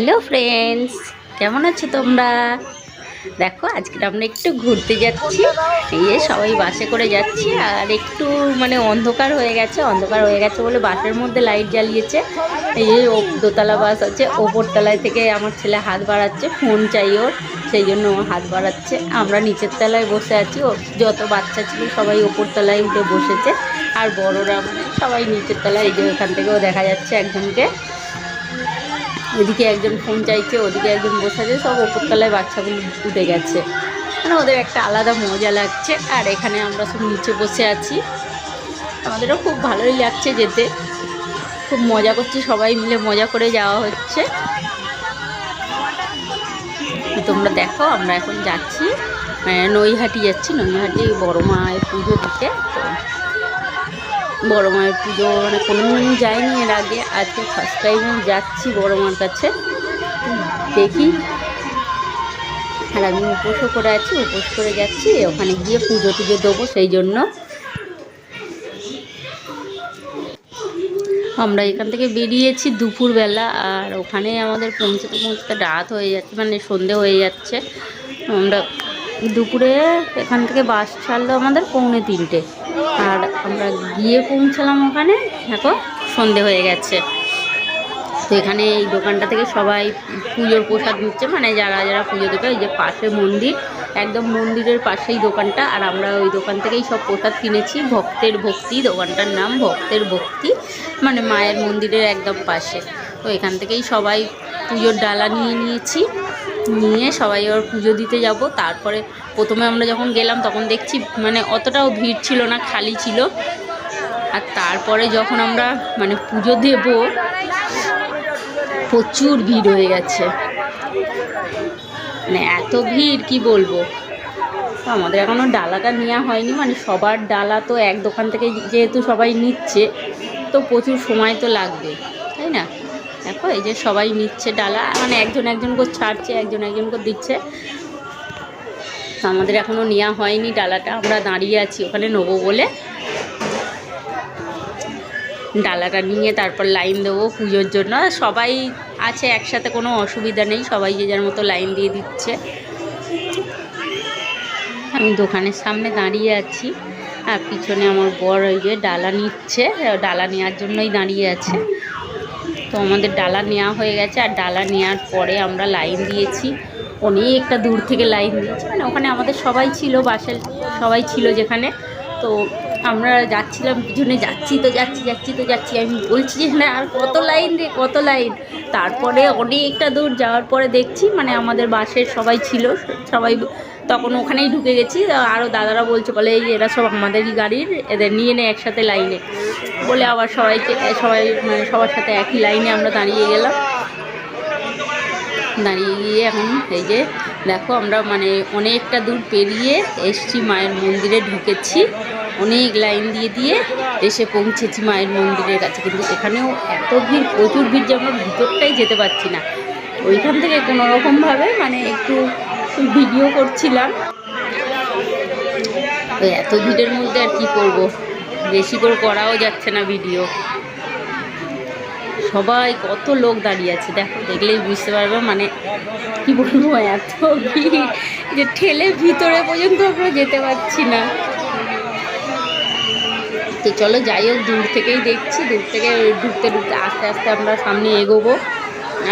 Hello friends, কেমন আছো তোমরা? দেখো আজকে আমরা একটু ঘুরতে যাচ্ছি এই সবাই বাসে করে যাচ্ছি, আর একটু মানে অন্ধকার হয়ে গেছে, অন্ধকার হয়ে গেছে বলে বাসের মধ্যে লাইট জ্বালিয়েছে। এই যে দোতলা বাস আছে, ওপর তলায় থেকে আমার ছেলে হাত বাড়াচ্ছে, ফোন চাই ওর, সেই জন্য হাত বাড়াচ্ছে। আমরা নিচের তলায় বসে আছি, ও যত বাচ্চা ছিল সবাই ওপর তলায় উঠে বসেছে, আর বড়রা মানে সবাই নিচের তলায় এই যে ওখান থেকেও দেখা যাচ্ছে একজনকে। এদিকে একজন ফোন চাইছে, ওদিকে একজন বসে আছে, সব ওপরতলায় বাচ্চাগুলো উঠে গেছে। মানে ওদের একটা আলাদা মজা লাগছে। আর এখানে আমরা সব নিচে বসে আছি। আমাদেরও খুব ভালোই লাগছে যেতে। খুব মজা করছি, সবাই মিলে মজা করে যাওয়া হচ্ছে। তোমরা দেখো, আমরা এখন যাচ্ছি নৈহাটি যাচ্ছি, নৈহাটি বড় মায়ের পুজো দিতে। বড় মায়ের পুজো মানে কোনো দিন যাইনি এর আগে। আজকে ফার্স্ট টাইম যাচ্ছি বড় মার কাছে। দেখি। আর আমি উপোসও করে আছি, উপোস করে যাচ্ছি, ওখানে গিয়ে পুজো টুজো দেবো সেই জন্য। আমরা এখান থেকে বেরিয়েছি দুপুরবেলা, আর ওখানে আমাদের পৌঁছতে পৌঁছতে রাত হয়ে যাচ্ছে মানে সন্ধে হয়ে যাচ্ছে। আমরা দুপুরে এখান থেকে বাস ছাড়লো আমাদের পৌনে তিনটে। আর আমরা গিয়ে পৌঁছালাম ওখানে। দেখো, সন্ধে হয়ে গেছে। তো এখানে এই দোকানটা থেকে সবাই পুজোর প্রসাদ নিচ্ছে। মানে যারা যারা পুজো দেবে ওই যে পাশে মন্দির, একদম মন্দিরের পাশেই দোকানটা। আর আমরা ওই দোকান থেকেই সব প্রসাদ কিনেছি। ভক্তের ভক্তি, দোকানটার নাম ভক্তের ভক্তি। মানে মায়ের মন্দিরের একদম পাশে। তো এখান থেকেই সবাই পুজোর ডালা নিয়ে নিয়েছি। নিয়ে সবাই ওর পুজো দিতে যাব। তারপরে প্রথমে আমরা যখন গেলাম তখন দেখছি মানে অতটাও ভিড় ছিল না, খালি ছিল। আর তারপরে যখন আমরা মানে পুজো দেব, প্রচুর ভিড় হয়ে গেছে। মানে এত ভিড়, কি বলব? আমাদের এখনও ডালাটা নেওয়া হয়নি। মানে সবার ডালা তো এক দোকান থেকে যেহেতু সবাই নিচ্ছে, তো প্রচুর সময় তো লাগবে। দেখো, এই যে সবাই নিচ্ছে ডালা মানে একজন একজন করে ছাড়ছে, একজন একজন করে দিচ্ছে। আমাদের এখনও নেওয়া হয়নি ডালাটা, আমরা দাঁড়িয়ে আছি ওখানে নেব বলে। ডালাটা নিয়ে তারপর লাইন দেবো পুজোর জন্য। সবাই আছে, একসাথে কোনো অসুবিধা নেই, সবাই যে যার মতো লাইন দিয়ে দিচ্ছে। আমি দোকানের সামনে দাঁড়িয়ে আছি, আর পিছনে আমার বর ওই যে ডালা নিচ্ছে, ডালা নেওয়ার জন্যই দাঁড়িয়ে আছে। তো আমাদের ডালা নেওয়া হয়ে গেছে, আর ডালা নেওয়ার পরে আমরা লাইন দিয়েছি। অনেকটা দূর থেকে লাইন দিয়েছি। মানে ওখানে আমাদের সবাই ছিল, বাসের সবাই ছিল যেখানে। তো আমরা যাচ্ছিলাম, পিছনে যাচ্ছি তো যাচ্ছি। যাচ্ছি যাচ্ছি তো যাচ্ছি। আমি বলছি যে, না, আর কত লাইন রে, কত লাইন? তারপরে অনেকটা দূর যাওয়ার পরে দেখছি মানে আমাদের বাসের সবাই ছিল, সবাই তখন ওখানেই ঢুকে গেছি। আরও দাদারা বলছে, বলে এই এরা সব আমাদেরই গাড়ির, এদের নিয়ে নে একসাথে লাইনে। বলে আবার সবাইকে, সবাই মানে সবার সাথে একই লাইনে আমরা দাঁড়িয়ে গেলাম। দাঁড়িয়ে গিয়ে এখন এই যে, দেখো আমরা মানে অনেকটা দূর পেরিয়ে এসছি মায়ের মন্দিরে ঢুকেছি। অনেক লাইন দিয়ে দিয়ে এসে পৌঁছেছি মায়ের মন্দিরের কাছে। কিন্তু এখানেও এত ভিড়, প্রচুর ভিড় যে আমরা ভিতরটাই যেতে পারছি না। ওইখান থেকে কোনো রকমভাবে মানে একটু ভিডিও করছিলাম। তো এত ভিড়ের মধ্যে আর কি করব? বেশি করে করাও যাচ্ছে না ভিডিও। সবাই কত লোক দাঁড়িয়ে আছে, দেখো, দেখলেই বুঝতে পারবে। মানে কি বলব, এত ভিড় যে ঠেলে ভিতরে পর্যন্ত আমরা যেতে পারছি না। তো চলো যাই হোক, দূর থেকেই দেখছি। দূর থেকে ঢুকতে ঢুকতে আস্তে আস্তে আমরা সামনে এগোবো।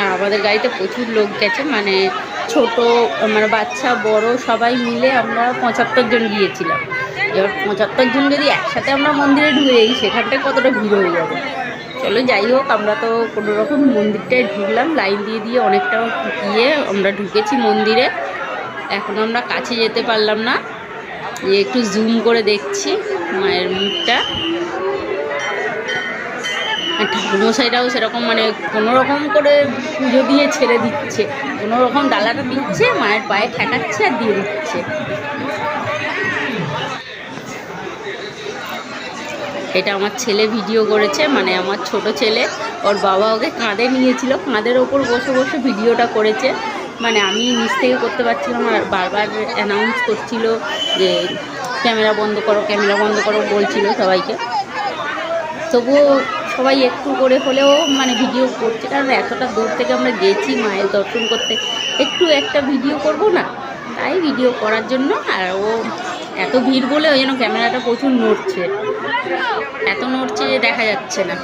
আর আমাদের গাড়িতে প্রচুর লোক গেছে মানে ছোট মানে বাচ্চা, বড়, সবাই মিলে আমরা পঁচাত্তর জন গিয়েছিলাম। এবার পঁচাত্তর জন যদি একসাথে আমরা মন্দিরে ঢুকে যাই সেখানটায় কতটা ভিড় হয়ে যাবে? চলো যাই হোক, আমরা তো কোনো রকম মন্দিরটায় ঢুকলাম। লাইন দিয়ে দিয়ে অনেকটা গিয়ে আমরা ঢুকেছি মন্দিরে। এখন আমরা কাছে যেতে পারলাম না। একটু জুম করে দেখছি মায়ের মুখটা। আর ঠাকুরমশাইরাও সেরকম মানে কোনো রকম করে পুজো দিয়ে ছেড়ে দিচ্ছে কোনো রকম ডালাটা দিচ্ছে, মায়ের পায়ে ঠেকাচ্ছে আর দিয়ে দিচ্ছে। এটা আমার ছেলে ভিডিও করেছে মানে আমার ছোট ছেলে, ওর বাবা ওকে কাঁধে নিয়েছিল, কাঁধের ওপর বসে বসে ভিডিওটা করেছে। মানে আমি নিজ থেকে করতে পারছিলাম, আর বারবার অ্যানাউন্স করছিল যে ক্যামেরা বন্ধ করো, ক্যামেরা বন্ধ করো বলছিল সবাইকে। তবুও সবাই একটু করে হলেও মানে ভিডিও করছে, কারণ এতটা দূর থেকে আমরা গেছি মায়ের দর্শন করতে। একটু একটা ভিডিও করব না, তাই ভিডিও করার জন্য, আর ও এত ভিড় বলে ওই জন্য ক্যামেরাটা প্রচুর নড়ছে। এত নড়ছে যে দেখা যাচ্ছে না।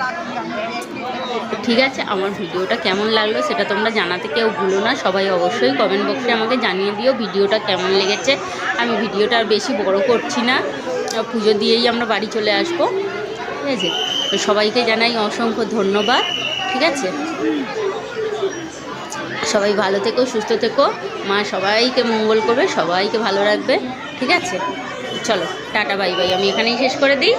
তো ঠিক আছে? আমার ভিডিওটা কেমন লাগল সেটা তোমরা জানাতে কেউ ভুলো না। সবাই অবশ্যই কমেন্ট বক্সে আমাকে জানিয়ে দিও ভিডিওটা কেমন লেগেছে। আমি ভিডিওটা আর বেশি বড় করছি না। পুজো দিয়েই আমরা বাড়ি চলে আসব। ঠিক আছে? তো সবাইকে জানাই অসংখ্য ধন্যবাদ। ঠিক আছে? সবাই ভালো থেকো, সুস্থ থেকো। মা সবাইকে মঙ্গল করবে, সবাইকে ভালো রাখবে। ঠিক আছে? চলো, টাটা, বাই বাই। আমি এখানেই শেষ করে দিই।